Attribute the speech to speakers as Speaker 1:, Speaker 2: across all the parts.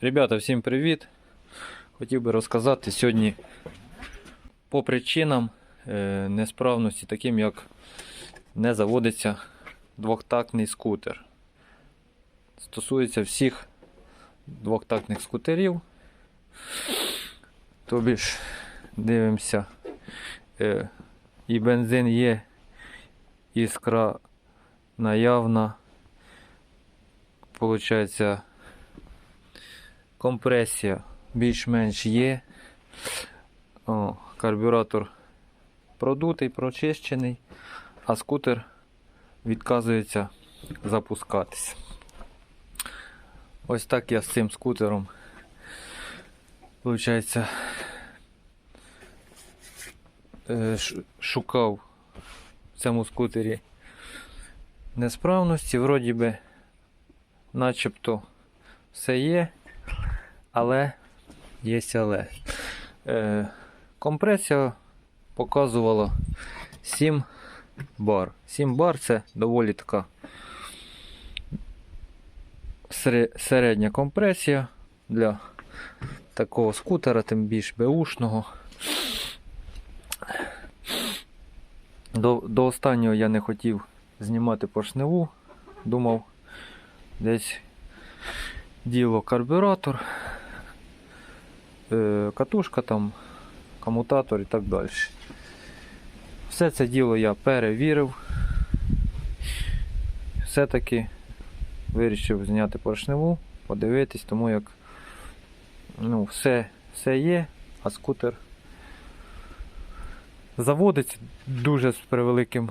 Speaker 1: Ребята, всім привіт! Хотів би розказати сьогодні по причинам е, несправності, таким як не заводиться двохтактний скутер. Стосується всіх двохтактних скутерів. Тобі ж дивимося, е, і бензин є, іскра наявна. Получається, компресія більш-менш є. О, карбюратор продутий, прочищений, а скутер відказується запускатись. Ось так я з цим скутером. Получається, е, шукав в цьому скутері несправності, вроді би, начебто все є, але є але. Е, компресія показувала 7 бар. 7 бар це доволі така середня компресія для такого скутера, тим більш беушного. До, до останнього я не хотів знімати поршневу. Думав, десь діло карбюратор, катушка там, комутатор і так далі. Все це діло я перевірив. Все-таки вирішив зняти поршневу, подивитись, тому як ну, все, все є, а скутер заводиться дуже з превеликим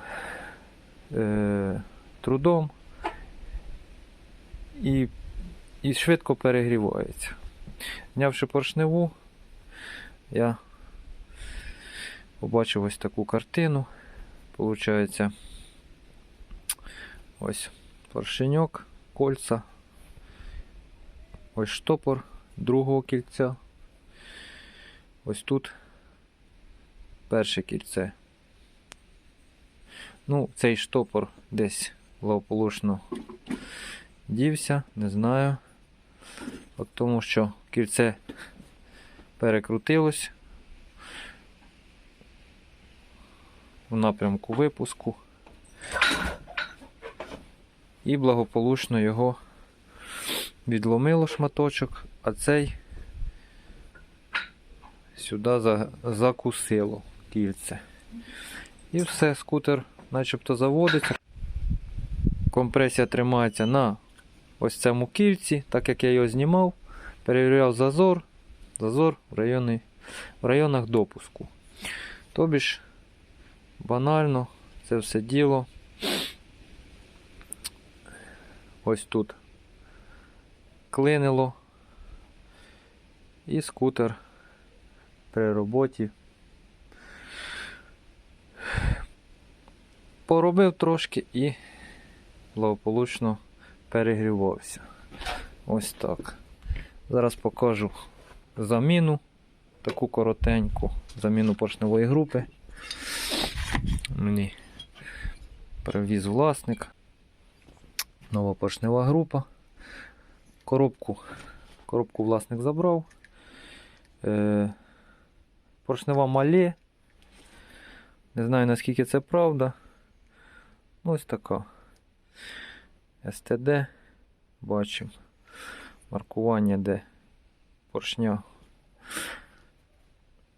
Speaker 1: е, трудом і, і швидко перегрівається. Знявши поршневу, я побачив ось таку картину. Получається ось поршеньок, кольца, ось штопор другого кільця. Ось тут перше кільце. Ну, цей штопор десь благополучно дівся, не знаю. От тому що кільце перекрутилось в напрямку випуску. І благополучно його відломило шматочок, а цей сюди закусило кільце. І все, скутер начебто заводиться. Компресія тримається на ось цьому кільці, так як я його знімав, перевіряв зазор, зазор в, районі, в районах допуску. Тобі ж банально це все діло. Ось тут клинило. І скутер при роботі поробив трошки і благополучно перегрівався. Ось так. Зараз покажу заміну, таку коротеньку, заміну поршневої групи. Мені привіз власник. Нова поршнева група. Коробку, коробку власник забрав. Е, поршнева малє. Не знаю наскільки це правда. Ну, ось така. СТД. Бачимо. Маркування, де поршня.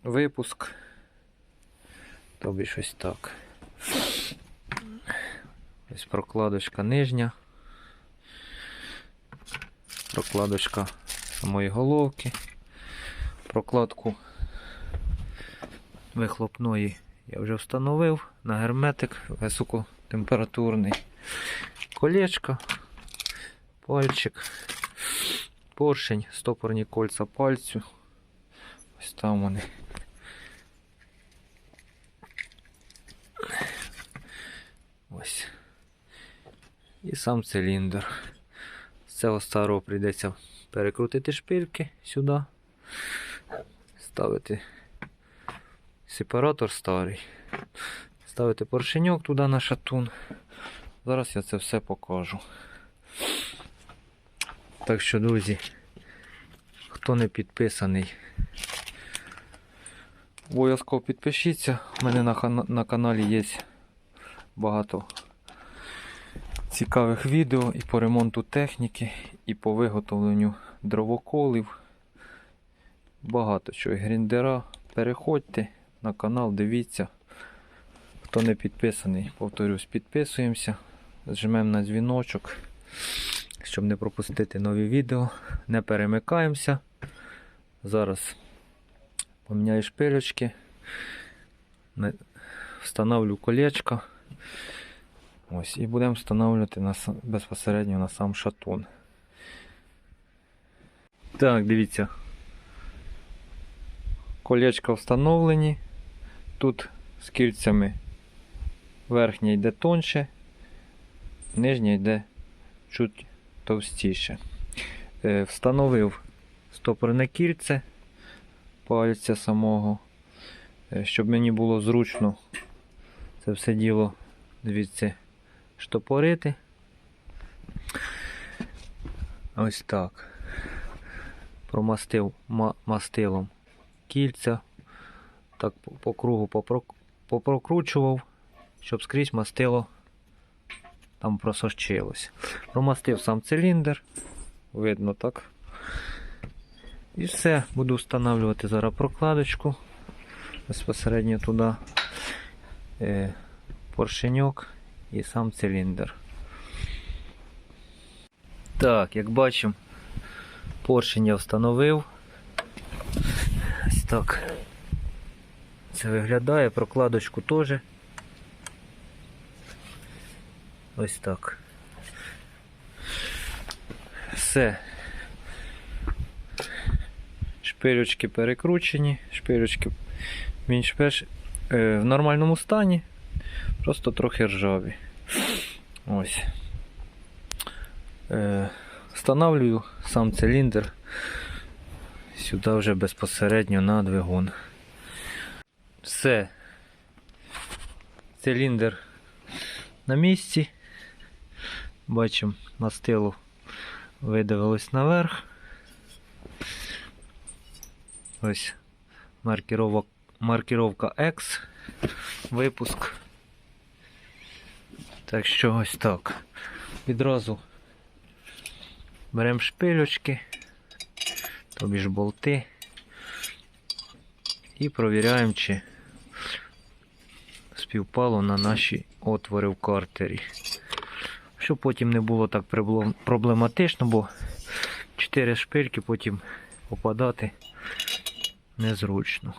Speaker 1: Випуск. Тобі щось так. Ось прокладочка нижня. Прокладочка самої головки. Прокладку вихлопної я вже встановив на герметик високотемпературний. Колечко, пальчик, поршень, стопорні кольця пальцю. Ось там вони. Ось. І сам циліндр. З цього старого прийдеться перекрутити шпильки сюди. Ставити сепаратор старий. Ставити поршеньок туди на шатун. Зараз я це все покажу. Так що, друзі, Хто не підписаний, обов'язково підпишіться. У мене на, на каналі є багато цікавих відео і по ремонту техніки, і по виготовленню дровоколів. Багато чого. Гріндера. Переходьте на канал, дивіться. Хто не підписаний, повторюсь, підписуємося, зжимемо на дзвіночок, щоб не пропустити нові відео. Не перемикаємося. Зараз поміняю шпилечки, встановлю колечко. Ось, і будемо встановлювати на, безпосередньо на сам шатун. Так, дивіться. Колечка встановлені. Тут з кільцями верхня йде тонше, нижня йде чуть товстіше. Е, Встановив стопорне кільце пальця самого, е, щоб мені було зручно це все діло звідси штопорити. Ось так. Промастив мастилом кільця. Так по, по кругу попрокручував, щоб скрізь мастило там просочилось. Промастив сам циліндр. Видно так. І все, буду встановлювати зараз прокладочку безпосередньо туди. Е, поршеньок і сам циліндр. Так, як бачимо, поршень я встановив. Ось так. Це виглядає, прокладочку теж. Ось так. Все. Шпилючки перекручені, шпилючки більш-менш е, в нормальному стані, просто трохи ржаві. Ось. Е, встановлюю сам циліндр сюди вже безпосередньо на двигун. Все. Циліндр на місці. Бачимо, мастило видавилось наверх. Ось маркіровок, маркіровка X. Випуск. Так що ось так. Відразу беремо шпилючки, тобі ж болти. І провіряємо, чи співпало на наші отвори в картері. Щоб потім не було так проблематично, бо 4 шпильки потім попадати незручно.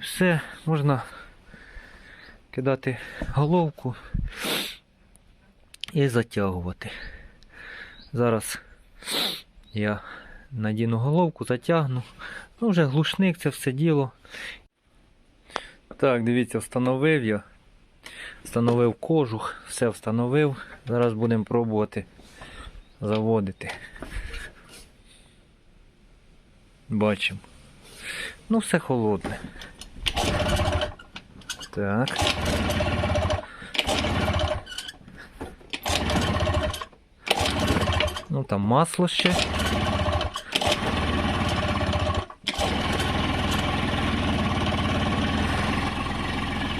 Speaker 1: Все, можна кидати головку і затягувати. Зараз я надіну головку, затягну. Ну, вже глушник, це все діло. Так, дивіться, встановив я. Встановив кожух, все встановив. Зараз будемо пробувати заводити. Бачимо. Ну, все холодне. Так. Ну там масло ще.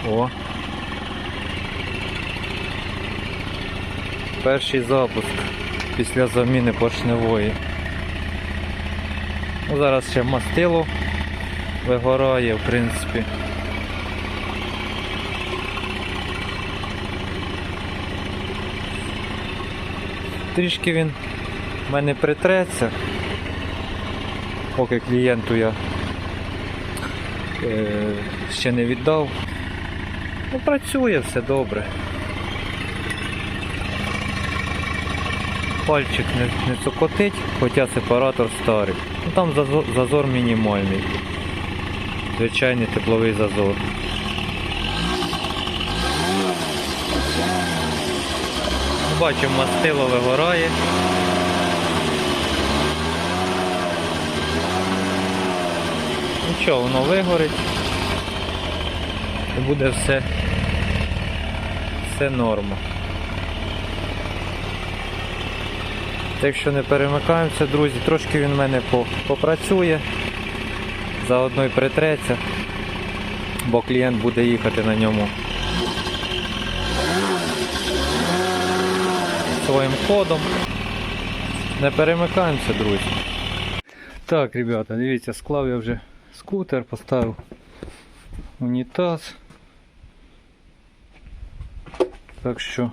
Speaker 1: О. Перший запуск після заміни поршневої. Ну, зараз ще мастило вигорає, в принципі. Трішки він в мене притреться, поки клієнту я е, ще не віддав. Ну, працює все добре. Пальчик не, не цокотить, хоча сепаратор старий. Ну, там зазор, зазор мінімальний. Звичайний тепловий зазор. Бачимо, мастило вигорає. Нічого, воно вигорить. І буде все, все норма. Так що не перемикаємося, друзі. Трошки він в мене попрацює, заодно й притреться, бо клієнт буде їхати на ньому своїм ходом. Не перемикаємося, друзі. Так, ребята, дивіться, склав я вже скутер, поставив унітаз. Так що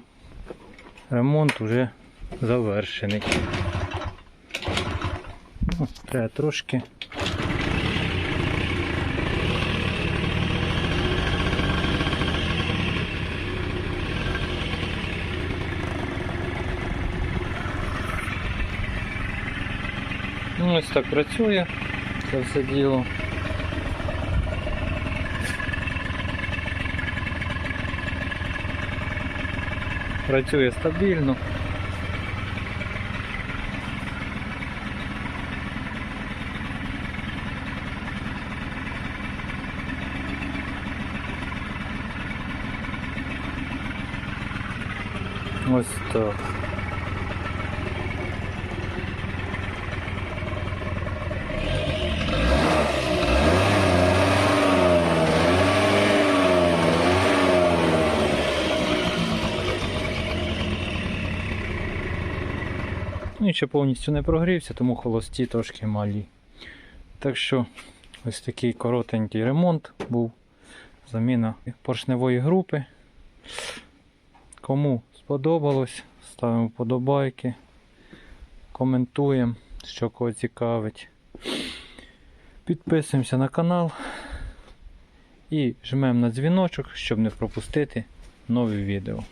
Speaker 1: ремонт вже завершений. Треба трошки. Ну, ось так працює це все діло. Працює стабільно. Ось так. Ну і ще повністю не прогрівся, тому холості трошки малі. Так що ось такий коротенький ремонт був. Заміна поршневої групи. Кому сподобалось, ставимо вподобайки, коментуємо, що кого цікавить. Підписуємося на канал і жмемо на дзвіночок, щоб не пропустити нові відео.